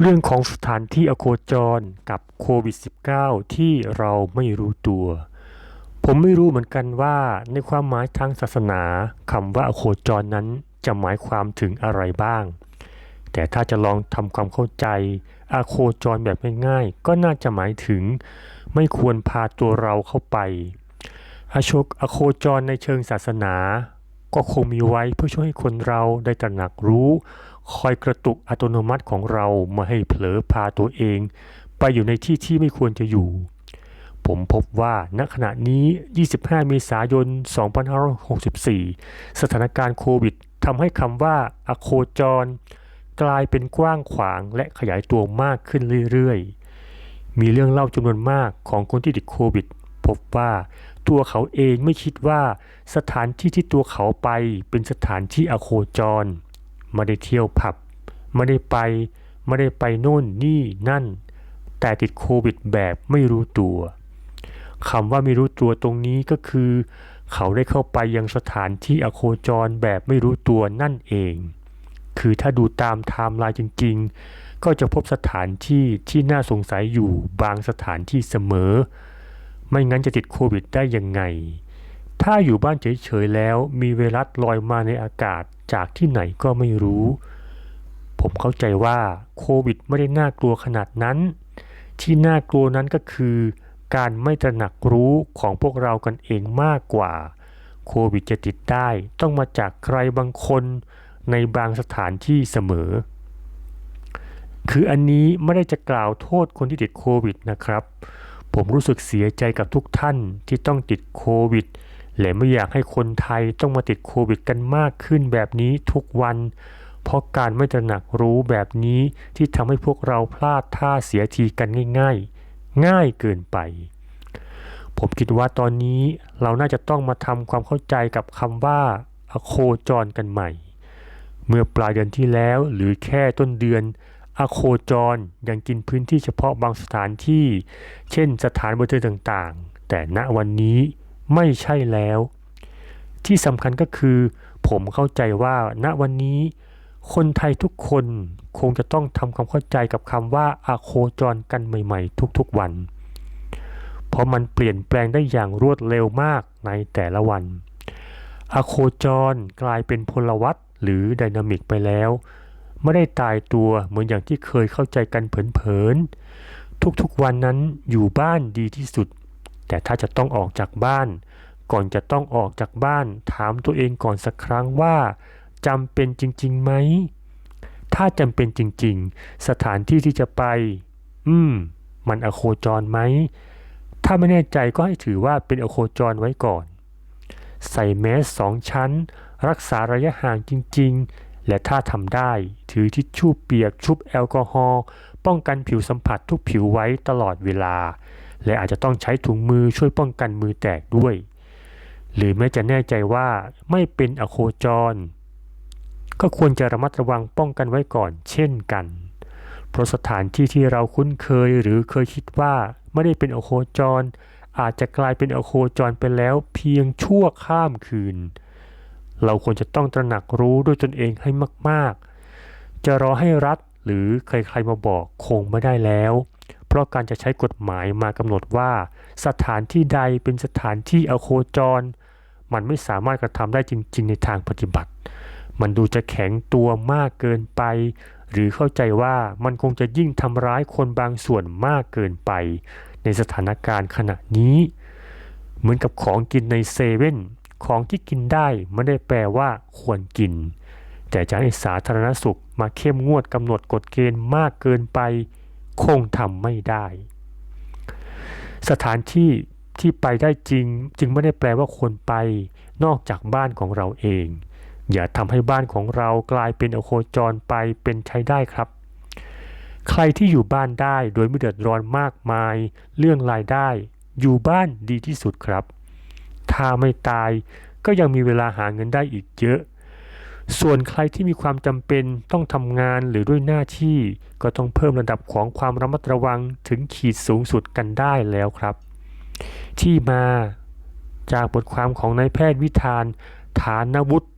เรื่องของสถานที่อโคจรกับโควิด -19 ที่เราไม่รู้ตัว ผมไม่รู้เหมือนกันว่าในความหมายทางศาสนาคำว่าอโคจรนั้นจะหมายความถึงอะไรบ้าง แต่ถ้าจะลองทำความเข้าใจอโคจรแบบง่ายๆ ก็น่าจะหมายถึง ไม่ควรพาตัวเราเข้าไปอโชคอโคจรในเชิงศาสนา ก็คงมีไว้เพื่อช่วยให้คนเราได้ตระหนักรู้ คอยกระตุกอัตโนมัติของเรามาให้เผลอพาตัวเอง ไปอยู่ในที่ที่ไม่ควรจะอยู่ ผมพบว่าณขณะนี้ 25 เมษายน 2564 สถานการณ์โควิดทำให้คำว่าอโคจร กลายเป็นกว้างขวางและขยายตัวมากขึ้นเรื่อยๆ มีเรื่องเล่าจำนวนมากของคนที่ติดโควิด พบว่าตัวเขาเองไม่คิดว่าสถานที่ที่ตัวเขาไปเป็นสถานที่อโคจร ไม่ได้เที่ยวผับ ไม่ได้ไป ไม่ได้ไปโน่นนี่นั่น แต่ติดโควิดแบบไม่รู้ตัวคำว่าไม่รู้ตัวตรงนี้ก็คือ เขาได้เข้าไปยังสถานที่อโคจรแบบไม่รู้ตัวนั่นเอง คือถ้าดูตามไทม์ไลน์จริง ๆ ก็จะพบสถานที่ที่น่าสงสัยอยู่บางสถานที่เสมอ ไม่งั้นจะติดโควิดได้ยังไง ถ้าอยู่บ้านเฉยๆแล้วมีไวรัสลอยมาในอากาศจากที่ไหนก็ไม่รู้ ผมเข้าใจว่าโควิดไม่ได้น่ากลัวขนาดนั้น ที่น่ากลัวนั้นก็คือการไม่ตระหนักรู้ของพวกเรากันเองมากกว่า โควิดจะติดได้ต้องมาจากใครบางคนในบางสถานที่เสมอ คืออันนี้ไม่ได้จะกล่าวโทษคนที่ติดโควิดนะครับ ผมรู้สึกเสียใจกับทุกท่านที่ต้องติดโควิด และไม่อยากให้คนไทยต้องมาติดโควิดกันมากขึ้นแบบนี้ทุกวัน เพราะการไม่ตระหนักรู้แบบนี้ที่ทำให้พวกเราพลาดท่าเสียทีกันง่าย ๆ ง่ายเกินไป ผมคิดว่าตอนนี้เราน่าจะต้องมาทำความเข้าใจกับคำว่าโคจรกันใหม่ เมื่อปลายเดือนที่แล้วหรือแค่ต้นเดือน อโคจรยังกินพื้นที่เฉพาะบางสถานที่ เช่นสถานบันเทิงต่างๆ แต่ณวันนี้ไม่ใช่แล้ว ที่สำคัญก็คือ ผมเข้าใจว่าณวันนี้ คนไทยทุกคนคงจะต้องทำความเข้าใจกับคำว่าอโคจรกันใหม่ๆ ทุกๆวัน เพราะมันเปลี่ยนแปลงได้อย่างรวดเร็วมากในแต่ละวันอโคจรกลายเป็นพลวัตหรือไดนามิกไปแล้ว ไม่ได้ตายตัวเหมือนอย่างที่เคยเข้าใจกันเผินๆ ทุกๆวันนั้นอยู่บ้านดีที่สุด แต่ถ้าจะต้องออกจากบ้าน ก่อนจะต้องออกจากบ้าน ถามตัวเองก่อนสักครั้งว่าจำเป็นจริงๆไหม ถ้าจำเป็นจริงๆ สถานที่ที่จะไป อืม มันอโคจรไหม ถ้าไม่แน่ใจก็ให้ถือว่าเป็นอโคจรไว้ก่อน ใส่แมสสองชั้น รักษาระยะห่างจริงๆ และถ้าทำได้ถือทิชชู่เปียกชุบแอลกอฮอล์ป้องกันผิวสัมผัสทุกผิวไว้ตลอดเวลา และอาจจะต้องใช้ถุงมือช่วยป้องกันมือแตกด้วย หรือแม้จะแน่ใจว่าไม่เป็นอโคจร ก็ควรจะระมัดระวังป้องกันไว้ก่อนเช่นกัน เพราะสถานที่ที่เราคุ้นเคยหรือเคยคิดว่าไม่ได้เป็นอโคจร อาจจะกลายเป็นอโคจรไปแล้วเพียงชั่วข้ามคืน เราควรจะต้องตระหนักรู้ด้วยตนเองให้มากๆ จะรอให้รัฐหรือใครๆมาบอกคงไม่ได้แล้ว เพราะการจะใช้กฎหมายมากำหนดว่า สถานที่ใดเป็นสถานที่อโคจร มันไม่สามารถกระทำได้จริง ๆ ในทางปฏิบัติ มันดูจะแข็งตัวมากเกินไป หรือเข้าใจว่ามันคงจะยิ่งทำร้ายคนบางส่วนมากเกินไป ในสถานการณ์ขณะนี้ เหมือนกับของกินในเซเว่น ของที่กินได้ไม่ได้แปลว่าควรกิน แต่จะให้สาธารณสุขมาเข้มงวดกำหนดกฎเกณฑ์มากเกินไป คงทำไม่ได้ สถานที่ที่ไปได้จริงจึงไม่ได้แปลว่าควรไป นอกจากบ้านของเราเอง อย่าทำให้บ้านของเรากลายเป็นอโคจรไปเป็นใช้ได้ครับ ใครที่อยู่บ้านได้โดยไม่เดือดร้อนมากมาย เรื่องรายได้ อยู่บ้านดีที่สุดครับ ถ้าไม่ตาย ก็ยังมีเวลาหาเงินได้อีกเยอะ ส่วนใครที่มีความจำเป็นต้องทำงานหรือด้วยหน้าที่ ก็ต้องเพิ่มระดับของความระมัดระวังถึงขีดสูงสุดกันได้แล้วครับ ที่มาจากบทความของนายแพทย์วิธานฐานวุฒิ